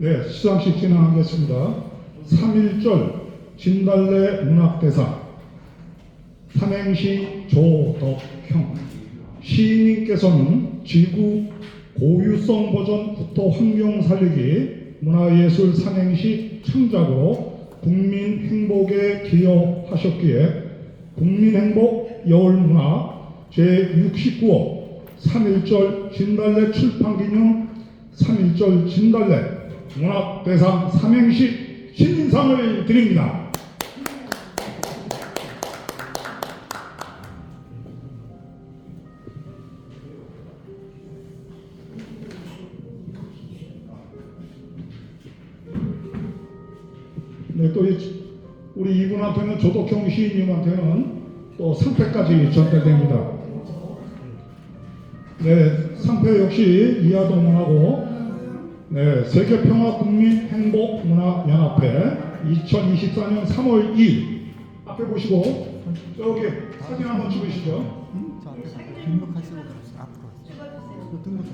네, 시상식 진행하겠습니다. 3.1절 진달래 문학대상 삼행시 조덕형. 시인님께서는 지구 고유성 버전 국토 환경 살리기 문화예술 삼행시 창작으로 국민 행복에 기여하셨기에 국민행복 여울문화 제69호 3.1절 진달래 출판 기념 3.1절 진달래 문학대상 삼행시 신인상을 드립니다. 네, 또 이- 우리 이분한테는 조덕형 시인님한테는 또 상패까지 전달됩니다. 네, 상패 역시 이하동문하고 네, 세계평화국민행복문화연합회 2024년 3월 2일. 앞에 보시고 저기 사진 한번 찍으시죠. 저 앞에 등록하시고 앞으로. 이거 등록